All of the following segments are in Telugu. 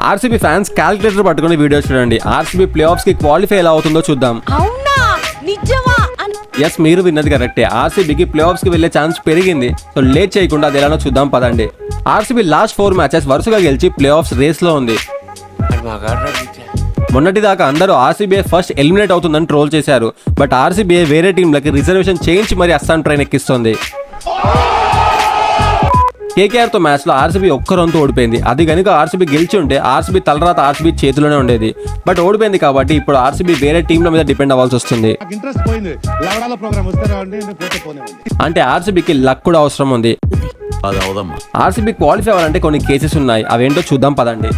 ఆర్సీబీ ఫ్యాన్స్ క్యాల్కులేటర్ పట్టుకుని వీడియో చూడండి. ఆర్సీబీ ప్లే ఆఫ్స్కి క్వాలిఫై ఎలా అవుతుందో చూద్దాం. అవునా? నిజమా? అని ఎస్ మీరు విన్నది కరెక్టే. ఆర్సీబీకి ప్లే ఆఫ్స్కి వెళ్ళే ఛాన్స్ పెరిగింది. సో లేట్ చేయకుండా అది ఎలానో చూద్దాం పదండి. ఆర్సీబీ లాస్ట్ ఫోర్ మ్యాచెస్ వరుసగా గెలిచి ప్లే ఆఫ్స్ రేస్లో ఉంది మొన్నటిదాకా అందరూ ఆర్సీబీఐ ఫస్ట్ ఎలిమినేట్ అవుతుందని ట్రోల్ చేశారు. బట్ ఆర్సీబీఐ వేరే టీంలకి రిజర్వేషన్ చేయించి మరి అస్సాం ట్రైన్ ఎక్కిస్తుంది. కేకేఆర్తో మ్యాచ్లో ఆర్సీబీ ఒక్క రన్తో ఓడిపోయింది. అది కనుక ఆర్సీబీ గెలిచి ఉంటే ఆర్సీబీ తలరాత ఆర్సీబీ చేతిలోనే ఉండేది. బట్ ఓడిపోయింది కాబట్టి ఇప్పుడు ఆర్సీబీ వేరే టీంల మీద డిపెండ్ అవ్వాల్సి వస్తుంది. అంటే ఆర్సీబీకి లక్ కూడా అవసరం ఉంది. ఆర్సీబీ క్వాలిఫై అవ్వాలంటే కొన్ని కేసెస్ ఉన్నాయి. అవేంటో చూద్దాం పదండి.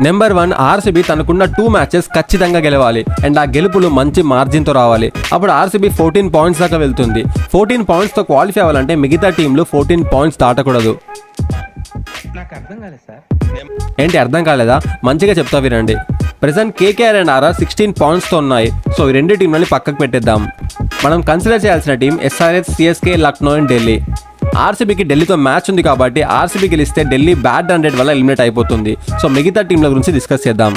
నెంబర్ వన్ ఆర్సీబీ తనకున్న టూ మ్యాచెస్ ఖచ్చితంగా గెలవాలి. అండ్ ఆ గెలుపులు మంచి మార్జిన్తో రావాలి. అప్పుడు ఆర్సీబీ ఫోర్టీన్ పాయింట్స్ దాకా వెళ్తుంది. ఫోర్టీన్ పాయింట్స్తో క్వాలిఫై అవ్వాలంటే మిగతా టీంలు ఫోర్టీన్ పాయింట్స్ దాటకూడదు. ఏంటి అర్థం కాలేదా? మంచిగా చెప్తా వినండి. Present KKR and RR sixteen పాయింట్స్తో ఉన్నాయి. సో ఈ రెండు టీంలని పక్కకు పెట్టేద్దాం. మనం కన్సిడర్ చేయాల్సిన team SRH CSK Lucknow and Delhi ఆర్సీబీకి ఢిల్లీతో మ్యాచ్ ఉంది కాబట్టి ఆర్సీబీ గెలిస్తే ఢిల్లీ బ్యాడ్ హండ్రెడ్ వల్ల ఎలిమినేట్ అయిపోతుంది. సో మిగతా టీంల గురించి డిస్కస్ చేద్దాం.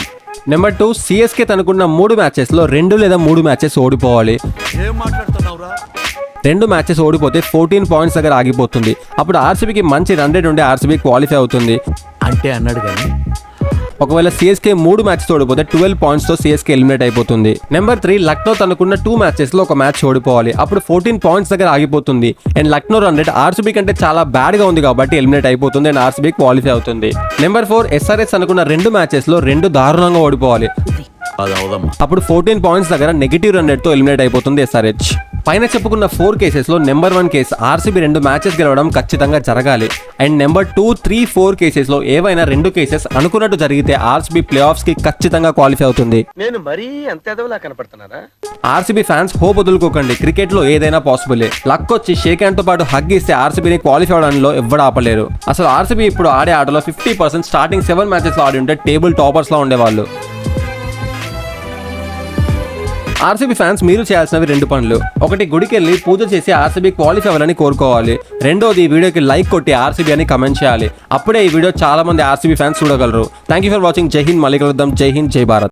నెంబర్ టూ సిఎస్కే తనకున్న మూడు మ్యాచెస్లో రెండు లేదా మూడు మ్యాచెస్ ఓడిపోవాలి. రెండు మ్యాచెస్ ఓడిపోతే ఫోర్టీన్ పాయింట్స్ దగ్గర ఆగిపోతుంది. అప్పుడు ఆర్సీబీకి మంచి రన్ రేట్ ఉండే ఆర్సీబీ క్వాలిఫై అవుతుంది. అంటే అన్నాడు కానీ ఒకవేళ సిఎస్కే మూడు మ్యాచెస్ ఓడిపోతే ట్వెల్వ్ పాయింట్స్తో సిఎస్కే ఎలిమినేట్ అయిపోతుంది. నెంబర్ త్రీ లక్నో తనకున్న టూ మ్యాచెస్లో ఒక మ్యాచ్ ఓడిపోవాలి. అప్పుడు ఫోర్టీన్ పాయింట్స్ దగ్గర ఆగిపోతుంది. And Lucknow run rate RCB కంటే చాలా బ్యాడ్గా ఉంది కాబట్టి ఎలిమినేట్ అయిపోతుంది అండ్ ఆర్సీబీ క్వాలిఫై అవుతుంది. నెంబర్ ఫోర్ ఎస్ఆర్ఎస్ అనుకున్న రెండు మ్యాచెస్లో రెండు దారుణంగా ఓడిపోవాలి. అప్పుడు ఫోర్టీన్ పాయింట్స్ దగ్గర నెగిటివ్ రన్ రేట్తో ఎలిమినేట్ అయిపోతుంది ఎస్ఆర్హెచ్ పైన చెప్పుకున్న ఫోర్ కేసెస్లో నెంబర్ వన్ కేసు ఆర్సీబీ రెండు మ్యాచెస్ గెలవడం ఖచ్చితంగా జరగాలి. And number two three four కేసెస్లో ఏవైనా రెండు కేసెస్ అనుకున్నట్టు జరిగితే ఆర్సీబీ ప్లే కి ఖచ్చితంగా క్వాలిఫై అవుతుంది. నేను మరీ అంత ఎదవలా కనపడుతున్నారా ఆర్సీబీ ఫ్యాన్స్ హోప్ వదులుకోకండి. క్రికెట్లో ఏదైనా పాసిబులే లక్ వచ్చి షేక్ హ్యాండ్తో పాటు హగ్ ఇస్తే ఆర్సీబీని క్వాలిఫై అవడంలో ఎవ్వడు ఆపలేరు. అసలు ఆర్సీబీ ఇప్పుడు ఆడే ఆటలో ఫిఫ్టీ పర్సెంట్ స్టార్టింగ్ సెవెన్ మ్యాచెస్లో ఆడి ఉంటే టేబుల్ టాపర్స్లో ఉండేవాళ్ళు. ఆర్సీబీ ఫ్యాన్స్ మీరు చేయాల్సినవి రెండు పనులు. ఒకటి గుడికి వెళ్ళి పూజ చేసి ఆర్సీబీ క్వాలిఫై అవ్వాలని కోరుకోవాలి. రెండోది ఈ వీడియోకి లైక్ కొట్టి ఆర్సీబీ అని కమెంట్ చేయాలి. అప్పుడే ఈ వీడియో చాలా మంది ఆర్సీబీ ఫ్యాన్స్ చూడగలరు. థ్యాంక్ యూ ఫర్ వాచింగ్ జై హింద్. మళ్ళీ కలుద్దాం. జై హింద్. జై భారత్.